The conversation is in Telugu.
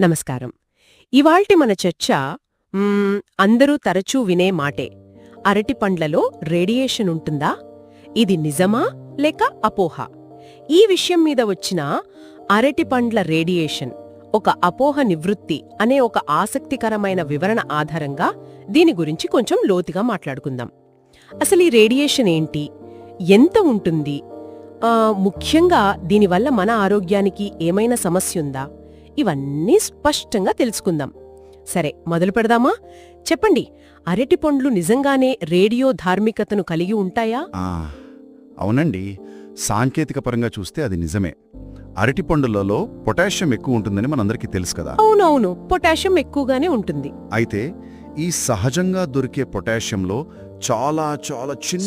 నమస్కారం. ఇవాల్టి మన చర్చ అందరూ తరచూ వినే మాటే. అరటి పండ్లలో రేడియేషన్ ఉంటుందా? ఇది నిజమా లేక అపోహ? ఈ విషయం మీద వచ్చిన అరటి పండ్ల రేడియేషన్ ఒక అపోహ నివృత్తి అనే ఒక ఆసక్తికరమైన వివరణ ఆధారంగా దీని గురించి కొంచెం లోతుగా మాట్లాడుకుందాం. అసలు ఈ రేడియేషన్ ఏంటి? ఎంత ఉంటుంది? ముఖ్యంగా దీనివల్ల మన ఆరోగ్యానికి ఏమైనా సమస్య ఉందా? ఇవన్నీ స్పష్టంగా తెలుసుకుందాం. సరే మొదలు పెడదామా? చెప్పండి అరటి పండ్లు నిజంగానే రేడియో ధార్మికతను కలిగి ఉంటాయా? ఆ, అవునండి. సాంకేతిక పరంగా చూస్తే అది నిజమే. అరటిపండులలో పొటాషియం ఎక్కువ ఉంటుందని మనందరికీ తెలుసు కదా. అవునవును పొటాషియం ఎక్కువగానే ఉంటుంది. అయితే ఈ సహజంగా దొరికే పొటాషియంలో చాలా చాలా చిన్న